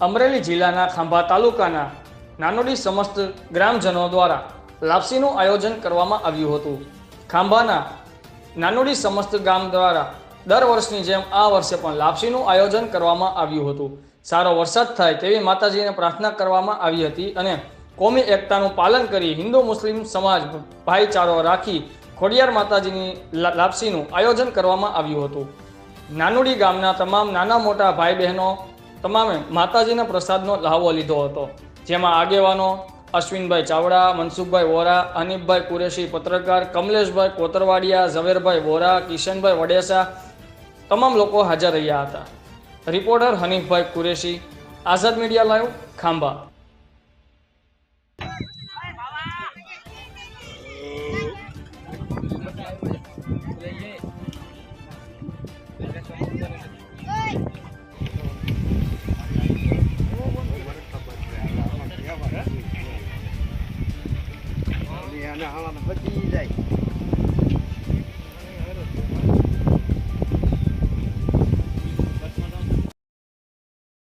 અમરેલી જિલ્લાના ખાંભા તાલુકાના નાનોડી સમસ્ત ગ્રામજનો દ્વારા લાપસીનું આયોજન કરવામાં આવ્યું હતું. ખાંભાના નાનોડી સમસ્ત ગામ દ્વારા દર વર્ષની જેમ આ વર્ષે પણ લાપસીનું આયોજન કરવામાં આવ્યું હતું. સારો વરસાદ થાય તેવી માતાજીને પ્રાર્થના કરવામાં આવી હતી અને કોમી એકતાનું પાલન કરી હિન્દુ મુસ્લિમ સમાજ ભાઈચારો રાખી ખોડિયાર માતાજીની લાપસીનું આયોજન કરવામાં આવ્યું હતું. નાનુડી ગામના તમામ નાના મોટા ભાઈ બહેનો તમામે માતાજીના પ્રસાદનો લહાવો લીધો હતો, જેમાં આગેવાનો અશ્વિનભાઈ ચાવડા, મનસુખભાઈ વોરા, હનીફભાઈ કુરેશી, પત્રકાર કમલેશભાઈ કોતરવાડિયા, ઝવેરભાઈ વોરા, કિશનભાઈ વડેસા તમામ લોકો હાજર રહ્યા હતા. Reporter હનીફભાઈ Qureshi, Azad media live Khambha. અને આમાં બચી જાય.